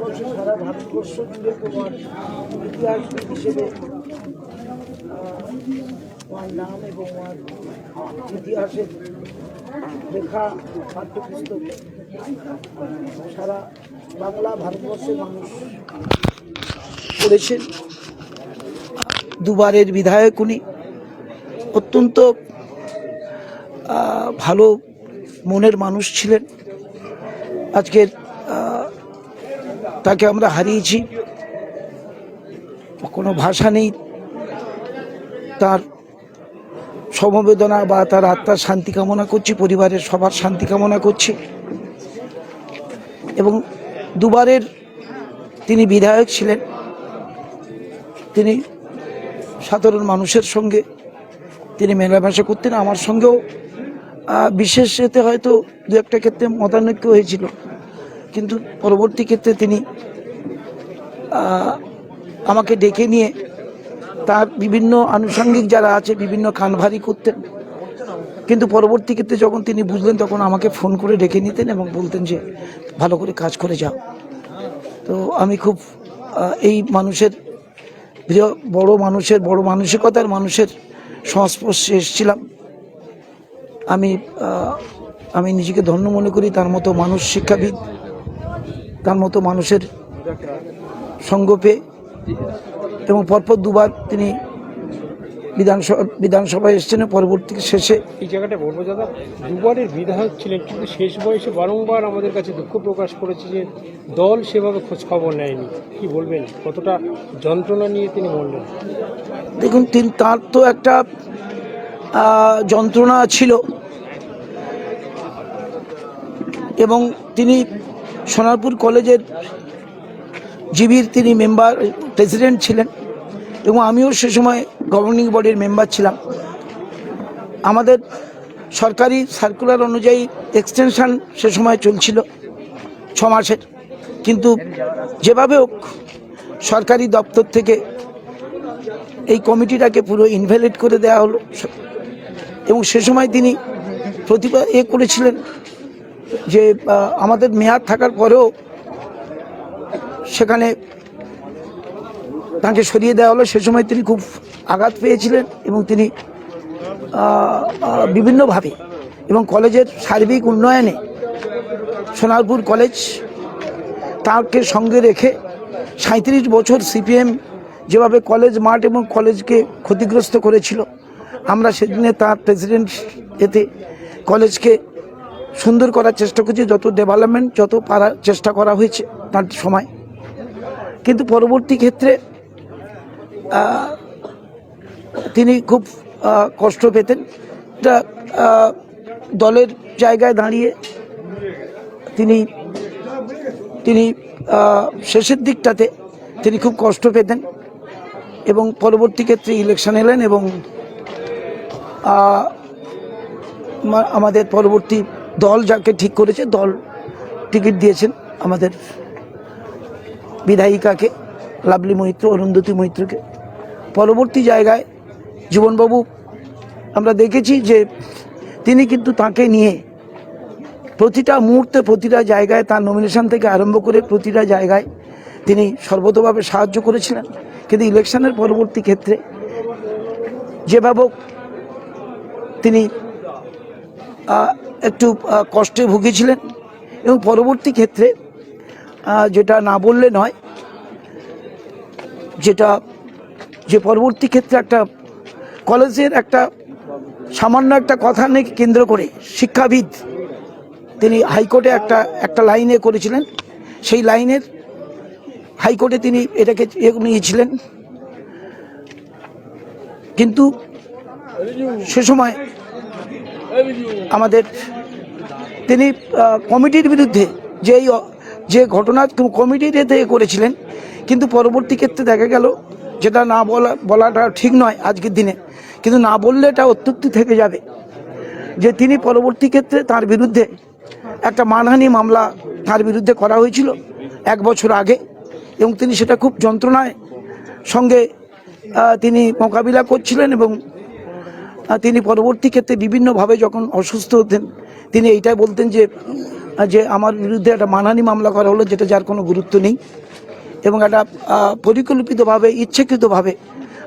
ভারতবর্ষ সারা ভারতবর্ষ জুড়ে তোমার ইতিহাস হিসেবে তোমার নাম এবং তোমার ইতিহাসের লেখা পাঠ্যপুস্তক সারা বাংলা ভারতবর্ষের মানুষ পড়েছেন। দুবারের বিধায়ক উনি। অত্যন্ত ভালো মনের মানুষ ছিলেন। আজকের তাকে আমরা হারিয়েছি। কোনো ভাষা নেই। তার সমবেদনা বা তার আত্মার শান্তি কামনা করছি, পরিবারের সবার শান্তি কামনা করছি। এবং দুবারের তিনি বিধায়ক ছিলেন। তিনি সাধারণ মানুষের সঙ্গে তিনি মেলামেশা করতেন। আমার সঙ্গেও বিশেষ এতে হয়তো দু একটা ক্ষেত্রে মতানৈক্য হয়েছিল। কিন্তু পরবর্তী ক্ষেত্রে তিনি আমাকে ডেকে নিয়ে তার বিভিন্ন আনুষঙ্গিক যারা আছে, বিভিন্ন কানভারি করতেন। কিন্তু পরবর্তী ক্ষেত্রে যখন তিনি বুঝলেন, তখন আমাকে ফোন করে ডেকে নিতেন এবং বলতেন যে, ভালো করে কাজ করে যাও। তো আমি খুব এই মানুষের বড় মানুষের, বড় মানসিকতার মানুষের সংস্পর্শে এসেছিলাম। আমি আমি নিজেকে ধন্য মনে করি, তার মতো মানুষ শিক্ষাবিদ। তার মতো মানুষের সঙ্গ পেয়ে এবং পরপর দুবার তিনি বিধানসভা বিধানসভায় এসেছেন পরবর্তী শেষে এই জায়গাটা বলব দাদা দুবারের বিধায়ক ছিলেন কিন্তু শেষ বয়সে বারংবার আমাদের কাছে দুঃখ প্রকাশ করেছে যে দল সেভাবে খোঁজ খবর নেয়নি। কি বলবেন? কতটা যন্ত্রণা নিয়ে তিনি বললেন দেখুন তিনি তার তো একটা যন্ত্রণা ছিল। এবং তিনি সোনারপুর কলেজের জিবির তিনি মেম্বার, প্রেসিডেন্ট ছিলেন এবং আমিও সে সময় গভর্নিং বডির মেম্বার ছিলাম। আমাদের সরকারি সার্কুলার অনুযায়ী এক্সটেনশান সে সময় চলছিল, ছ মাসের। কিন্তু যেভাবে হোক, সরকারি দপ্তর থেকে এই কমিটিটাকে পুরো ইনভ্যালিড করে দেওয়া হলো। এবং সে সময় তিনি প্রতিভা এ করেছিলেন যে আমাদের মেয়াদ থাকার পরেও সেখানে তাকে সরিয়ে দেওয়া হলো। সে সময় তিনি খুব আঘাত পেয়েছিলেন এবং তিনি বিভিন্নভাবে এবং কলেজের সার্বিক উন্নয়নে সোনারপুর কলেজ তাকে সঙ্গে রেখে সাঁত্রিশ বছর সিপিএম যেভাবে কলেজ মাঠ এবং কলেজকে ক্ষতিগ্রস্ত করেছিল, আমরা সেদিনে তার প্রেসিডেন্ট এতে কলেজকে সুন্দর করার চেষ্টা করছি যত ডেভেলপমেন্ট যত পারার চেষ্টা করা হয়েছে তার সময়। কিন্তু পরবর্তী ক্ষেত্রে তিনি খুব কষ্ট পেতেন। আহ, দলের জায়গায় দাঁড়িয়ে তিনি তিনি শেষের দিকটাতে তিনি খুব কষ্ট পেতেন এবং পরবর্তী ক্ষেত্রে ইলেকশন এলেন এবং আমাদের পরবর্তী দল যাকে ঠিক করেছে, দল টিকিট দিয়েছেন আমাদের বিধায়িকাকে, লাভলি মৈত্র, অরুন্ধতী মৈত্রকে। পরবর্তী জায়গায় জীবনবাবু, আমরা দেখেছি যে তিনি কিন্তু তাকে নিয়ে প্রতিটা মুহূর্তে, প্রতিটা জায়গায় তার নমিনেশন থেকে আরম্ভ করে প্রতিটা জায়গায় তিনি সর্বতভাবে সাহায্য করেছিলেন। কিন্তু ইলেকশনের পরবর্তী ক্ষেত্রে যেভাবে তিনি একটু কষ্টে ভুগেছিলেন এবং পরবর্তী ক্ষেত্রে যেটা না বললে নয়, যেটা, যে পরবর্তী ক্ষেত্রে একটা কলেজের একটা সামান্য একটা কথা নিয়ে কেন্দ্র করে শিক্ষাবিদ তিনি হাইকোর্টে একটা একটা লাইনে করেছিলেন। সেই লাইনের হাইকোর্টে তিনি এটাকে এ নিয়েছিলেন। কিন্তু সে সময় আমাদের তিনি কমিটির বিরুদ্ধে যেই যে ঘটনা কমিটির এতে করেছিলেন, কিন্তু পরবর্তী ক্ষেত্রে দেখা গেল যেটা না বলা, বলাটা ঠিক নয় আজকের দিনে, কিন্তু না বললে এটা অত্যুক্তি থেকে যাবে। যে তিনি পরবর্তী ক্ষেত্রে তার বিরুদ্ধে একটা মানহানি মামলা তার বিরুদ্ধে করা হয়েছিল এক বছর আগে, এবং তিনি সেটা খুব যন্ত্রণায় সঙ্গে তিনি মোকাবিলা করছিলেন এবং তিনি পরবর্তী ক্ষেত্রে বিভিন্নভাবে যখন অসুস্থ হতেন, তিনি এইটাই বলতেন যে যে আমার বিরুদ্ধে একটা মানহানি মামলা করা হলো, যেটা যার কোনো গুরুত্ব নেই। এবং একটা পরিকল্পিতভাবে, ইচ্ছাকৃতভাবে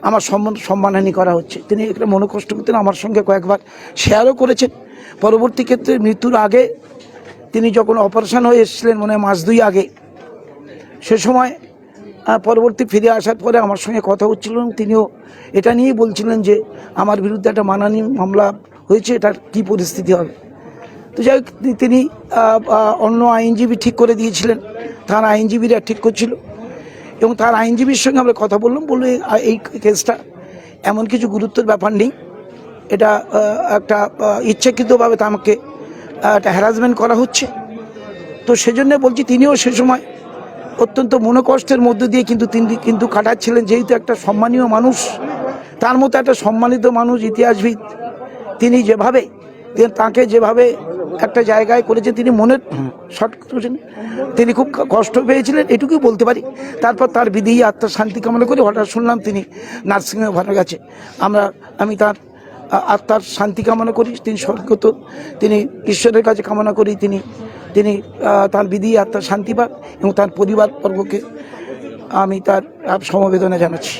আমার সম্মান সম্মানহানি করা হচ্ছে। তিনি একটা মনোকষ্ট করতেন, আমার সঙ্গে কয়েকবার শেয়ারও করেছেন। পরবর্তী ক্ষেত্রে মৃত্যুর আগে তিনি যখন অপারেশন হয়ে এসেছিলেন, মনে হয় মাস দুই আগে, সে সময় পরবর্তী ফিরে আসার পরে আমার সঙ্গে কথা হচ্ছিল তিনিও এটা নিয়েই বলছিলেন যে আমার বিরুদ্ধে একটা মানহানি মামলা হয়েছে, এটার কী পরিস্থিতি হবে? তো যাই তিনি অন্য আইনজীবী ঠিক করে দিয়েছিলেন তার আইনজীবীরা ঠিক করছিল এবং তার আইনজীবীর সঙ্গে আমরা কথা বললাম, বলল, এই- কেসটা এমন কিছু গুরুত্বের ব্যাপার নেই, এটা একটা ইচ্ছাকৃতভাবে আমাকে একটা হ্যারাসমেন্ট করা হচ্ছে। তো সেজন্য বলছি, তিনিও সে সময় অত্যন্ত মনোকষ্টের মধ্য দিয়ে কিন্তু তিনি কিন্তু কাটাচ্ছিলেন যেহেতু একটা সম্মানীয় মানুষ, তার মতো একটা সম্মানিত মানুষ, ইতিহাসবিদ, তিনি যেভাবে তাকে যেভাবে একটা জায়গায় করেছে, তিনি মনের শর্ট করেছেন তিনি খুব কষ্ট পেয়েছিলেন, এটুকুই বলতে পারি। তারপর তার বিধি আত্মার শান্তি কামনা করে হঠাৎ শুনলাম তিনি নার্সিংহোমে ভালো গেছে আমরা, আমি তার আত্মার শান্তি কামনা করি, তিনি স্বর্গত, তিনি ঈশ্বরের কাছে কামনা করি, তিনি তিনি তার বিধি আত্মার শান্তি পাক এবং তার পরিবার বর্গকে আমি তার সমবেদনা জানাচ্ছি।